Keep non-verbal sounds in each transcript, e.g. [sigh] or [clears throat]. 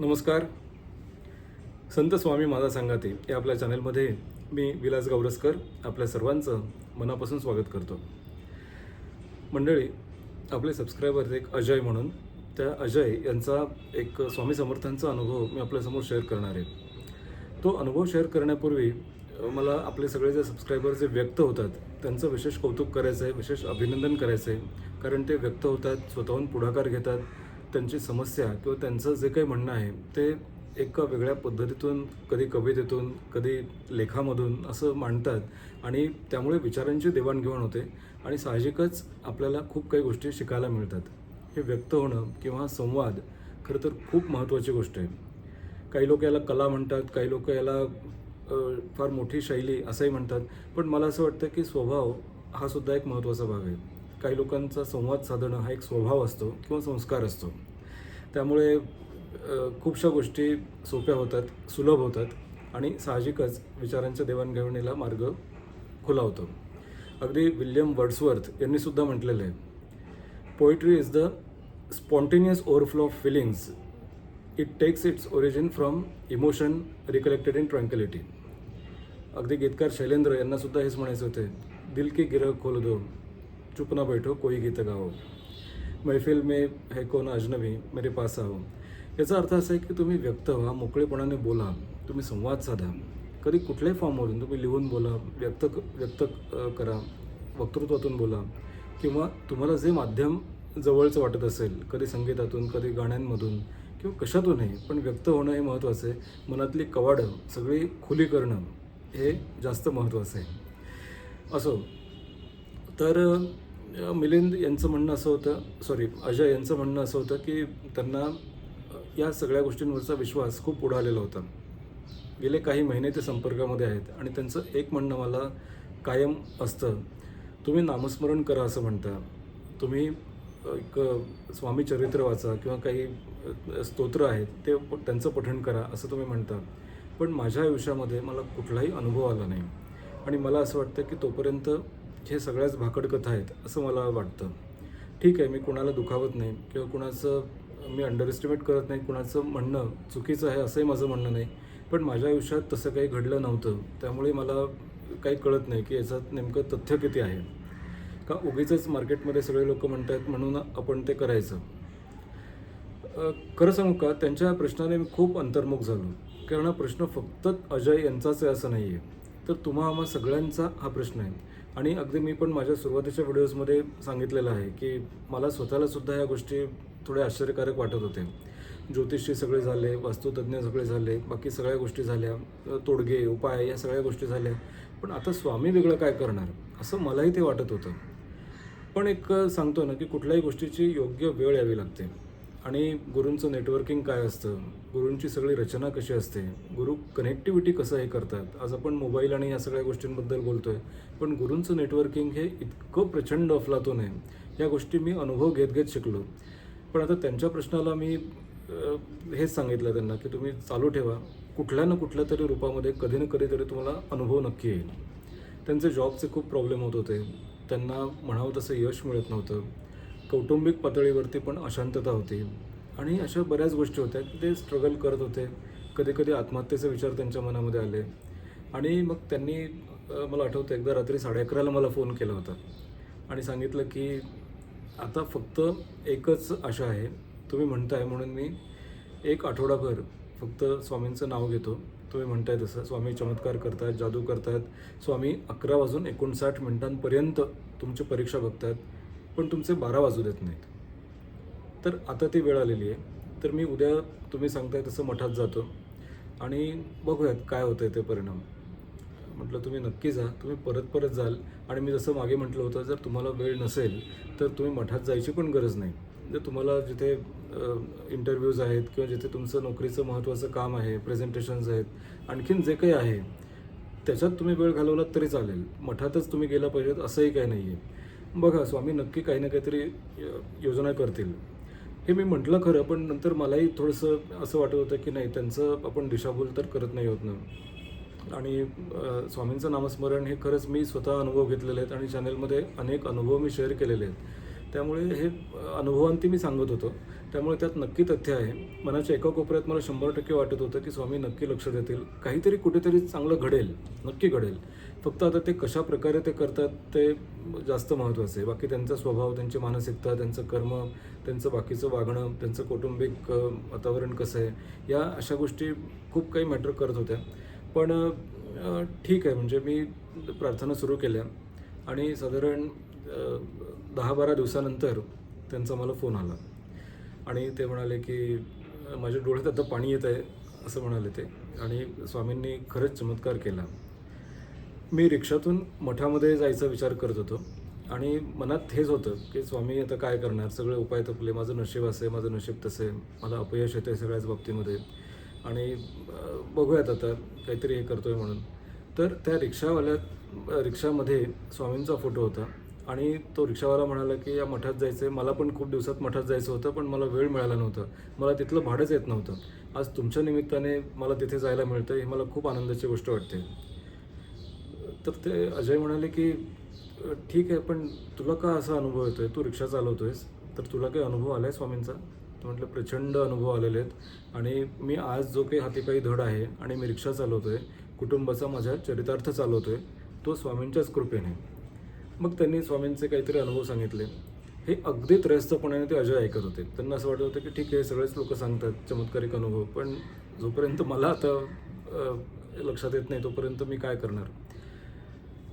नमस्कार. संत स्वामी माझा सांगाते या आपल्या चॅनलमध्ये मी विलास गौरसकर आपल्या सर्वांचं मनापासून स्वागत करतो. मंडळी आपले सबस्क्रायबर एक अजय म्हणून त्या अजय यांचा एक स्वामी समर्थांचा अनुभव मी आपल्यासमोर शेअर करणार आहे. तो अनुभव शेअर करण्यापूर्वी मला आपले सगळे जे सबस्क्रायबर जे व्यक्त होतात त्यांचं विशेष कौतुक करायचं आहे विशेष अभिनंदन करायचं आहे कारण ते व्यक्त होतात स्वतःहून पुढाकार घेतात त्यांची समस्या किंवा त्यांचं जे काही म्हणणं आहे ते एका वेगळ्या पद्धतीतून कधी कवितेतून कधी लेखामधून असं मांडतात. आणि त्यामुळे विचारांची देवाणघेवाण होते आणि साहजिकच आपल्याला खूप काही गोष्टी शिकायला मिळतात. हे व्यक्त होणं किंवा संवाद खरं तर खूप महत्त्वाची गोष्ट आहे. काही लोक याला कला म्हणतात काही लोक याला फार मोठी शैली असंही म्हणतात. पण मला असं वाटतं की स्वभाव हा सुद्धा एक महत्त्वाचा भाग आहे. काही लोकांचा संवाद साधणं हा एक स्वभाव असतो किंवा संस्कार असतो. त्यामुळे खूपशा गोष्टी सोप्या होतात सुलभ होतात आणि साहजिकच विचारांच्या देवाणघेवाणीला मार्ग खुला होतो अगदी विल्यम वर्ड्सवर्थ यांनी सुद्धा म्हटलेलं आहे poetry is the spontaneous overflow of feelings it takes its origin from emotion recollected in tranquillity अगदी गीतकार शैलेंद्र यांनासुद्धा हेच म्हणायचं होते दिल की गिरह खोल दो चुप ना बैठो कोई गीत गावो मैफिल में है कोण अजनबी मेरे पास आहो याचा अर्थ असा आहे की तुम्ही व्यक्त व्हा मोकळेपणाने बोला तुम्ही संवाद साधा. कधी कुठल्याही फॉर्मवरून तुम्ही लिहून बोला व्यक्त व्यक्त करा वक्तृत्वातून बोला. किंवा तुम्हाला जे माध्यम जवळचं वाटत असेल कधी संगीतातून कधी गाण्यांमधून किंवा कशातूनही पण व्यक्त होणं हे महत्त्वाचं आहे. मनातली कवाडं सगळी खुली करणं हे जास्त महत्त्वाचं आहे. असो तर मिलिंद यांचं म्हणणं असं होतं सॉरी अजय यांचं म्हणणं असं होतं की त्यांना या सगळ्या गोष्टींवरचा विश्वास खूप उडालेला होता. गेले काही महिने ते संपर्कामध्ये आहेत आणि त्यांचं एक म्हणणं मला कायम असतं तुम्ही नामस्मरण करा असं म्हणता. तुम्ही एक स्वामी चरित्र वाचा किंवा काही स्तोत्र आहेत ते त्यांचं पठण करा असं तुम्ही म्हणता. पण माझ्या आयुष्यामध्ये मला कुठलाही अनुभव आला नाही. आणि मला असं वाटतं की तोपर्यंत हे सगळ्याच भाकड कथा आहेत असं मला वाटतं. ठीक आहे मी कुणाला दुखावत नाही किंवा कुणाचं मी अंडर एस्टिमेट करत नाही कुणाचं म्हणणं चुकीचं आहे असंही माझं म्हणणं नाही. पण माझ्या आयुष्यात तसं काही घडलं नव्हतं. त्यामुळे मला काही कळत नाही की याच्यात नेमकं तथ्य किती आहे. का उगीचंच मार्केटमध्ये सगळे लोक म्हणत आहेत म्हणून आपण ते करायचं. खरं सांगू का त्यांच्या प्रश्नाने मी खूप अंतर्मुख झालो. कारण हा प्रश्न फक्त अजय यांचाच आहे असं नाही आहे तर तुम्हा आम्हा सगळ्यांचा हा प्रश्न आहे. आणि अगदी मी पण माझ्या सुरुवातीच्या व्हिडिओजमध्ये सांगितलेलं आहे की मला स्वतःला सुद्धा या गोष्टी थोड्या आश्चर्यकारक वाटत होते. ज्योतिषी सगळे झाले वास्तुतज्ञ सगळे झाले बाकी सगळ्या गोष्टी झाल्या तोडगे उपाय या सगळ्या गोष्टी झाल्या. पण आता स्वामी वेगळं काय करणार? असं मलाही ते वाटत होतं. पण एक सांगतो ना की कुठल्याही गोष्टीची योग्य वेळ यावी लागते. आणि गुरूंचं नेटवर्किंग काय असतं? गुरूंची सगळी रचना कशी असते? गुरु कनेक्टिव्हिटी कसं हे करतात? आज आपण मोबाईल आणि या सगळ्या गोष्टींबद्दल बोलतोय पण गुरूंचं नेटवर्किंग हे इतकं प्रचंड अफलातून आहे. या गोष्टी मी अनुभव घेत घेत शिकलो. पण आता त्यांच्या प्रश्नाला मी हेच सांगितलं त्यांना की तुम्ही चालू ठेवा. कुठल्या ना कुठल्या तरी रूपामध्ये कधी ना कधीतरी तुम्हाला अनुभव नक्की येईल. त्यांचे जॉबचे खूप प्रॉब्लेम होत होते. त्यांना म्हणावं तसं यश मिळत नव्हतं. कौटुंबिक पातळीवरती पण अशांतता होती. आणि अशा बऱ्याच गोष्टी होत्या की ते स्ट्रगल करत होते. कधी कधी आत्महत्येचे विचार त्यांच्या मनामध्ये आले. आणि मग त्यांनी मला आठवतं एकदा रात्री साडे अकराला मला फोन केला होता. आणि सांगितलं की आता फक्त एकच आशा आहे. तुम्ही म्हणताय म्हणून मी एक आठवडाभर फक्त स्वामींचं नाव घेतो. तुम्ही म्हणताय तसं. स्वामी चमत्कार करतायत जादू करतायत. स्वामी अकरा वाजून एकोणसाठ मिनिटांपर्यंत तुमची परीक्षा बघतायत. पण तुमचे बारा वाजू देत नाहीत. तर आता ती वेळ आलेली आहे. तर मी उद्या तुम्ही सांगताय तसं मठात जातो. आणि बघूयात काय होतं ते परिणाम. म्हटलं तुम्ही नक्की जा. तुम्ही परत परत जाल. आणि मी जसं मागे म्हटलं होतं जर तुम्हाला वेळ नसेल तर तुम्ही मठात जायची पण गरज नाही. जर तुम्हाला जिथे इंटरव्ह्यूज आहेत किंवा जिथे तुमचं नोकरीचं महत्त्वाचं काम आहे प्रेझेंटेशन्स आहेत आणखीन जे काही आहे त्याच्यात तुम्ही वेळ घालवलात तरी चालेल. मठातच तुम्ही गेला पाहिजेत असंही काही नाही आहे बघा स्वामी नक्की काही ना काहीतरी योजना करतील. हे मी म्हटलं खरं पण नंतर मलाही थोडंसं असं वाटत होतं की नाही त्यांचं आपण दिशाभूल तर करत नाही होत ना. आणि स्वामींचं नामस्मरण हे खरंच मी स्वतः अनुभव घेतलेले आहेत आणि चॅनलमध्ये अनेक अनुभव मी शेअर केलेले आहेत. त्यामुळे हे अनुभवांती मी सांगत होतो. त्यामुळे त्यात नक्की तथ्य आहे. मनाच्या एका कोपऱ्यात मला शंभर टक्के वाटत होतं की स्वामी नक्की लक्ष देतील. काहीतरी कुठेतरी चांगलं घडेल नक्की घडेल. फक्त आता ते कशा प्रकारे ते करतात ते जास्त महत्त्वाचं आहे. बाकी त्यांचा स्वभाव त्यांची मानसिकता त्यांचं कर्म त्यांचं बाकीचं वागणं त्यांचं कौटुंबिक वातावरण कसं आहे या अशा गोष्टी खूप काही मॅटर करत होत्या. पण ठीक आहे. म्हणजे मी प्रार्थना सुरू केल्या आणि साधारण दहा बारा दिवसानंतर त्यांचा मला फोन आला. आणि ते म्हणाले की माझ्या डोळ्यात आता पाणी येत आहे असं म्हणाले ते. आणि स्वामींनी खरंच चमत्कार केला. मी रिक्षातून मठामध्ये जायचा विचार करत होतो आणि मनात हेच होतं की स्वामी आता काय करणार? सगळे उपाय तपले. माझं नशीब असं आहे माझं नशीब तसं आहे. मला अपयश येतं आहे सगळ्याच बाबतीमध्ये. आणि बघूयात आता काहीतरी हे करतो आहे म्हणून. तर त्या रिक्षावाल्या रिक्षामध्ये स्वामींचा फोटो होता. आणि तो रिक्षावाला म्हणाला की या मठात जायचं आहे मला पण खूप दिवसात मठात जायचं होतं पण मला वेळ मिळाला नव्हता. मला तिथलं भाडंच येत नव्हतं. आज तुमच्या निमित्ताने मला तिथे जायला मिळतं ही मला खूप आनंदाची गोष्ट वाटते. तर ते अजय म्हणाले की ठीक आहे पण तुला का असा अनुभव येतो आहे तू रिक्षा चालवतो आहेस तर तुला काही अनुभव आला आहे स्वामींचा म्हटलं प्रचंड अनुभव आलेले आहेत. आणि मी आज जो काही हातीपायी धड आहे आणि मी रिक्षा चालवतो आहे कुटुंबाचा माझ्या चरितार्थ चालवतो आहे तो स्वामींच्याच कृपेने. मग त्यांनी स्वामींचे काहीतरी अनुभव सांगितले. हे अगदी त्रयस्थपणाने ते अजय ऐकत होते. त्यांना असं वाटत होतं की ठीक आहे सगळेच लोक सांगतात चमत्कारिक अनुभव. पण जोपर्यंत मला आता लक्षात येत नाही तोपर्यंत मी काय करणार?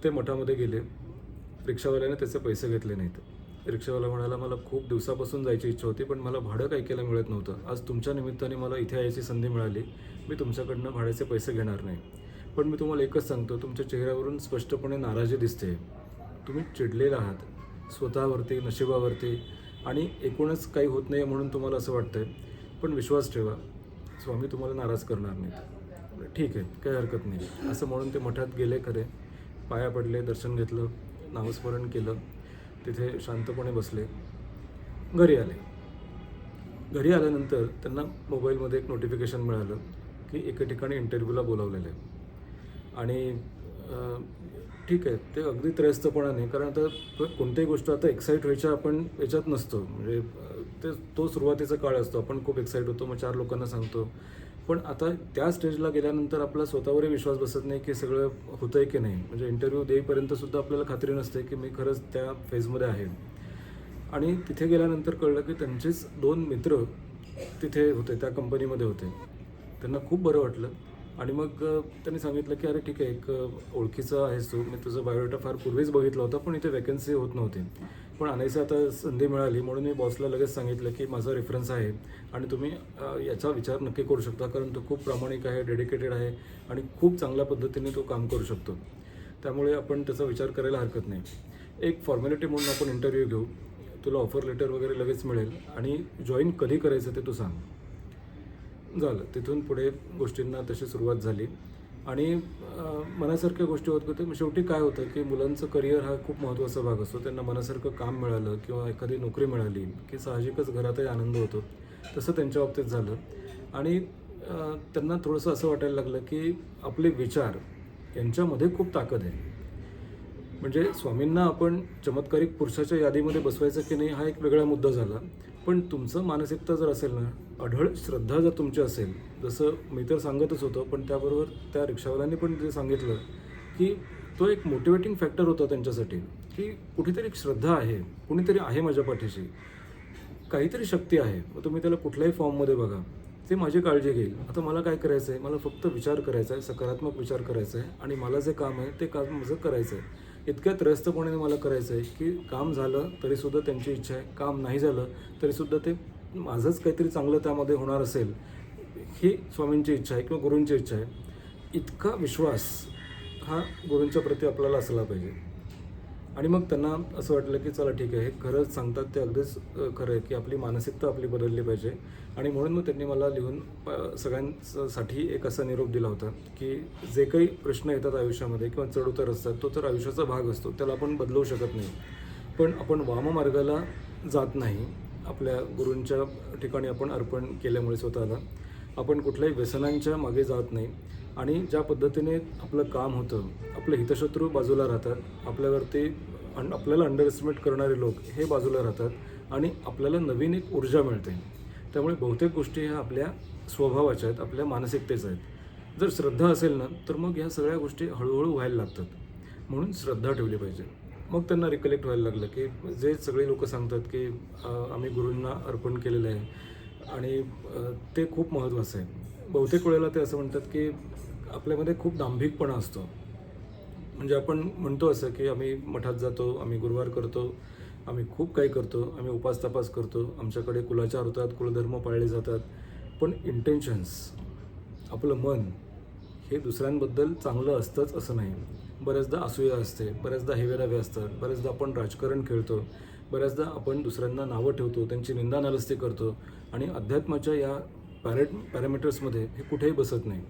ते मठामध्ये गेले. रिक्षावाल्याने त्याचे पैसे घेतले नाहीत. रिक्षावाला म्हणाला मला खूप दिवसापासून जायची इच्छा होती पण मला भाडं काही केलं मिळत नव्हतं. आज तुमच्या निमित्ताने मला इथे यायची संधी मिळाली. मी तुमच्याकडनं भाड्याचे पैसे घेणार नाही. पण मी तुम्हाला एकच सांगतो तुमच्या चेहऱ्यावरून स्पष्टपणे नाराजी दिसते तुम्ही चिडलेला आहात स्वतःवरती नशिबावरती आणि एकूणच काही होत नाही म्हणून तुम्हाला असं वाटतंय पण विश्वास ठेवा स्वामी तुम्हाला नाराज करणार नाहीत. ठीक आहे काही हरकत नाही. असं म्हणून ते मठात गेले खरे पाया पडले दर्शन घेतलं नामस्मरण केलं तिथे शांतपणे बसले. घरी आले. घरी आल्यानंतर त्यांना मोबाईलमध्ये एक नोटिफिकेशन मिळालं की एका ठिकाणी इंटरव्ह्यूला बोलावलेलं आहे. आणि ठीक आहे ते अगदी त्रयस्थपणाने कारण आता कोणत्याही गोष्ट आता एक्साईट व्हायच्या आपण याच्यात नसतो. म्हणजे ते तो सुरुवातीचा काळ असतो आपण खूप एक्साईट होतो मग चार लोकांना सांगतो. पण आता त्या स्टेजला गेल्यानंतर आपला स्वतःवरही विश्वास बसत नाही की सगळं होतं आहे की नाही. म्हणजे इंटरव्ह्यू देईपर्यंत सुद्धा आपल्याला खात्री नसते की मी खरंच त्या फेजमध्ये आहे. आणि तिथे गेल्यानंतर कळलं की त्यांचेच दोन मित्र तिथे होते त्या कंपनीमध्ये होते. त्यांना खूप बरं वाटलं. आणि मग त्यांनी सांगितलं की अरे ठीक आहे एक ओळखीचं ओळखीचा आहेस तू. मी तुझं बायोडेटा फार पूर्वीच बघितला होता पण इथे वॅकन्सी होत नव्हती. पण आणायची आता संधी मिळाली म्हणून मी बॉसला लगेच सांगितलं की माझा रेफरन्स आहे आणि तुम्ही याचा विचार नक्की करू शकता कारण तो खूप प्रामाणिक आहे डेडिकेटेड आहे आणि खूप चांगल्या पद्धतीने तो काम करू शकतो. त्यामुळे आपण त्याचा विचार करायला हरकत नाही. एक फॉर्मॅलिटी म्हणून आपण इंटरव्ह्यू घेऊ. तुला ऑफर लेटर वगैरे लगेच मिळेल आणि जॉईन कधी करायचं ते तू सांग. झालं. तिथून पुढे गोष्टींना तशी सुरुवात झाली. आणि मनासारख्या गोष्टी होत होत्या. शेवटी काय होतं की मुलांचं करिअर हा खूप महत्त्वाचा भाग असतो. त्यांना मनासारखं काम मिळालं किंवा एखादी नोकरी मिळाली की साहजिकच घरातही आनंद होतो. तसं त्यांच्या बाबतीत झालं. आणि त्यांना थोडंसं असं वाटायला लागलं की आपले विचार यांच्यामध्ये खूप ताकद आहे. म्हणजे स्वामींना आपण चमत्कारिक पुरुषाच्या यादीमध्ये बसवायचं की नाही हा एक वेगळा मुद्दा झाला. पण तुमचं मानसिकता जर असेल ना अढळ श्रद्धा जर तुमची असेल जसं मी तर सांगतच होतो पण त्याबरोबर त्या रिक्षावाल्यांनी पण ते सांगितलं की तो एक मोटिवेटिंग फॅक्टर होता त्यांच्यासाठी की कुठेतरी एक श्रद्धा आहे कुणीतरी आहे माझ्या पाठीशी काहीतरी शक्ती आहे मग तुम्ही त्याला कुठल्याही फॉर्ममध्ये बघा. ते माझी काळजी घेईल. आता मला काय करायचं आहे मला फक्त विचार करायचा आहे सकारात्मक विचार करायचा आहे आणि मला जे काम आहे ते काम माझं करायचं आहे इतक्या त्रस्तपणे मला करायचं आहे की काम झालं तरीसुद्धा त्यांची इच्छा आहे. काम नाही झालं तरीसुद्धा ते माझंच काहीतरी चांगलं त्यामध्ये होणार असेल ही स्वामींची इच्छा आहे किंवा गुरूंची इच्छा आहे. इतका विश्वास हा गुरूंच्या प्रती आपल्याला असला पाहिजे. आणि मग त्यांना असं वाटलं की चला ठीक आहे हे खरंच सांगतात ते अगदीच खरं आहे की आपली मानसिकता आपली बदलली पाहिजे. आणि म्हणून मग त्यांनी मला लिहून सगळ्यांसाठी एक असा निरोप दिला होता की जे काही प्रश्न येतात आयुष्यामध्ये किंवा चढउतार असतात तो तर आयुष्याचा भाग असतो त्याला आपण बदलवू शकत नाही. पण आपण वाममार्गाला जात नाही. आपल्या गुरूंच्या ठिकाणी आपण अर्पण केल्यामुळे स्वतःला. आपण कुठल्याही व्यसनांच्या मागे जात नाही. आणि ज्या पद्धतीने आपलं काम होतं आपले हितशत्रू बाजूला राहतात आपल्यावरती अन आपल्याला अंडरएस्टिमेट करणारे लोक हे बाजूला राहतात आणि आपल्याला नवीन एक ऊर्जा मिळते. त्यामुळे बहुतेक गोष्टी ह्या आपल्या स्वभावाच्या आहेत आपल्या मानसिकतेच्या आहेत. जर श्रद्धा असेल ना तर मग ह्या सगळ्या गोष्टी हळूहळू व्हायला लागतात. म्हणून श्रद्धा ठेवली पाहिजे. मग त्यांना रिकलेक्ट व्हायला लागलं की जे सगळे लोक सांगतात की आम्ही गुरूंना अर्पण केलेलं आहे आणि ते खूप महत्त्वाचं आहे. बहुतेक वेळेला ते असं म्हणतात की आपल्यामध्ये खूप दांभिकपणा असतो. म्हणजे आपण म्हणतो असं की आम्ही मठात जातो आम्ही गुरुवार करतो आम्ही खूप काही करतो आम्ही उपास तपास करतो आमच्याकडे कुलाचार होतात कुलधर्म पाळले जातात. पण इंटेन्शन्स आपलं मन हे दुसऱ्यांबद्दल चांगलं असतंच असं नाही. बऱ्याचदा असूया असते बऱ्याचदा हेवेरावे असतात बऱ्याचदा आपण राजकारण खेळतो बऱ्याचदा आपण दुसऱ्यांना नावं ठेवतो त्यांची निंदा नालस्ती करतो आणि अध्यात्माच्या या पॅरेट पॅरामीटर्समध्ये हे कुठेही बसत नाही.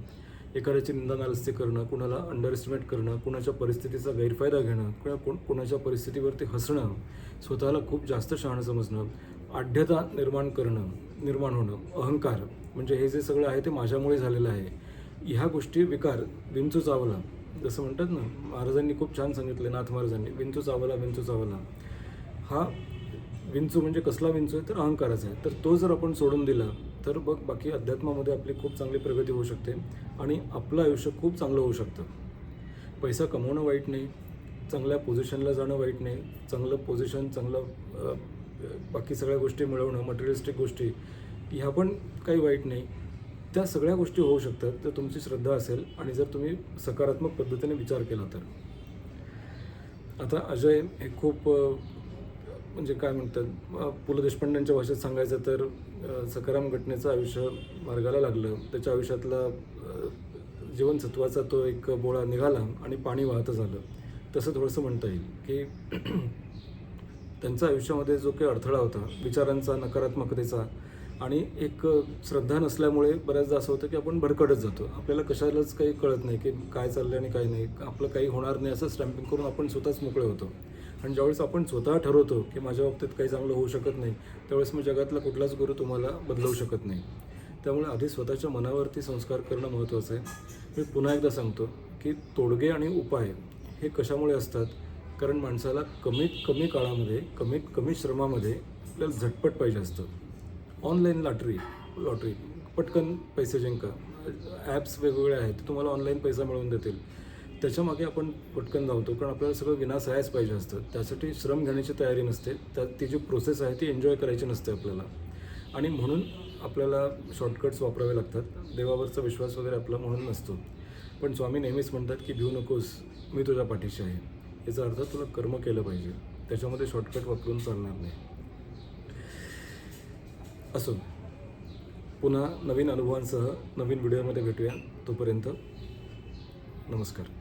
एखाद्याची निंदानालस्ती करणं कुणाला अंडर एस्टिमेट करणं कुणाच्या परिस्थितीचा गैरफायदा घेणं किंवा कोण कुणाच्या परिस्थितीवरती हसणं स्वतःला खूप जास्त शहाणं समजणं आढ्यता निर्माण करणं निर्माण होणं अहंकार म्हणजे हे जे सगळं आहे ते माझ्यामुळे झालेलं आहे. ह्या गोष्टी विकार विंचू चावला. जसं म्हणतात ना महाराजांनी खूप छान सांगितलं नाथ महाराजांनी विंचू चावला विंचू चावला. हा विंचू म्हणजे कसला विंचू आहे? तर अहंकाराचा आहे. तर तो जर आपण सोडून दिला तर बघ बाकी अध्यात्मामध्ये आपली खूप चांगली प्रगती होऊ शकते आणि आपलं आयुष्य खूप चांगलं होऊ शकतं. पैसा कमवणं वाईट नाही चांगल्या पोझिशनला जाणं वाईट नाही चांगलं पोझिशन चांगलं बाकी सगळ्या गोष्टी मिळवणं मटेरियलिस्टिक गोष्टी ह्या पण काही वाईट नाही. त्या सगळ्या गोष्टी होऊ शकतात जर तुमची श्रद्धा असेल आणि जर तुम्ही सकारात्मक पद्धतीने विचार केला तर. आता अजय हे खूप म्हणजे काय म्हणतात पु ल देशपांड्यांच्या भाषेत सांगायचं तर सकाराम घटनेचं आयुष्य मार्गाला लागलं. त्याच्या आयुष्यातला जीवनसत्वाचा तो एक बोळा निघाला आणि पाणी वाहतं झालं. तसं थोडंसं म्हणता येईल की [clears throat] त्यांच्या आयुष्यामध्ये जो काही अडथळा होता विचारांचा नकारात्मकतेचा आणि एक श्रद्धा नसल्यामुळे बऱ्याचदा असं होतं की आपण भरकटत जातो. आपल्याला कशालाच काही कळत नाही की काय चाललं आणि काय नाही. आपलं काही होणार नाही असं स्टॅम्पिंग करून आपण स्वतःच मोकळे होतो. आणि ज्यावेळेस आपण स्वतः ठरवतो की माझ्या बाबतीत काही चांगलं होऊ शकत नाही त्यावेळेस मग जगातला कुठलाच गुरु तुम्हाला बदलवू शकत नाही. त्यामुळे आधी स्वतःच्या मनावरती संस्कार करणं महत्त्वाचं आहे. मी पुन्हा एकदा सांगतो की तोडगे आणि उपाय हे कशामुळे असतात? कारण माणसाला कमीत कमी काळामध्ये कमीत कमी श्रमामध्ये आपल्याला झटपट पाहिजे असतं. ऑनलाईन लॉटरी लॉटरी पटकन पैसे जिंका. ॲप्स वेगवेगळे आहेत तुम्हाला ऑनलाईन पैसा मिळवून देतील. त्याच्यामागे आपण पटकन धावतो कारण आपल्याला सगळं विनासायाच पाहिजे असतं. त्यासाठी श्रम घेण्याची तयारी नसते. त्या ती जी प्रोसेस आहे ती एन्जॉय करायची नसते आपल्याला. आणि म्हणून आपल्याला शॉर्टकट्स वापरावे लागतात. देवावरचा विश्वास वगैरे आपला म्हणून नसतो. पण स्वामी नेहमीच म्हणतात की भिऊ नकोस मी तुझ्या पाठीशी आहे. याचा अर्थ तुला कर्म केलं पाहिजे. त्याच्यामध्ये शॉर्टकट वापरून चालणार नाही. असो. पुन्हा नवीन अनुभवांसह नवीन व्हिडिओमध्ये भेटूया. तोपर्यंत नमस्कार.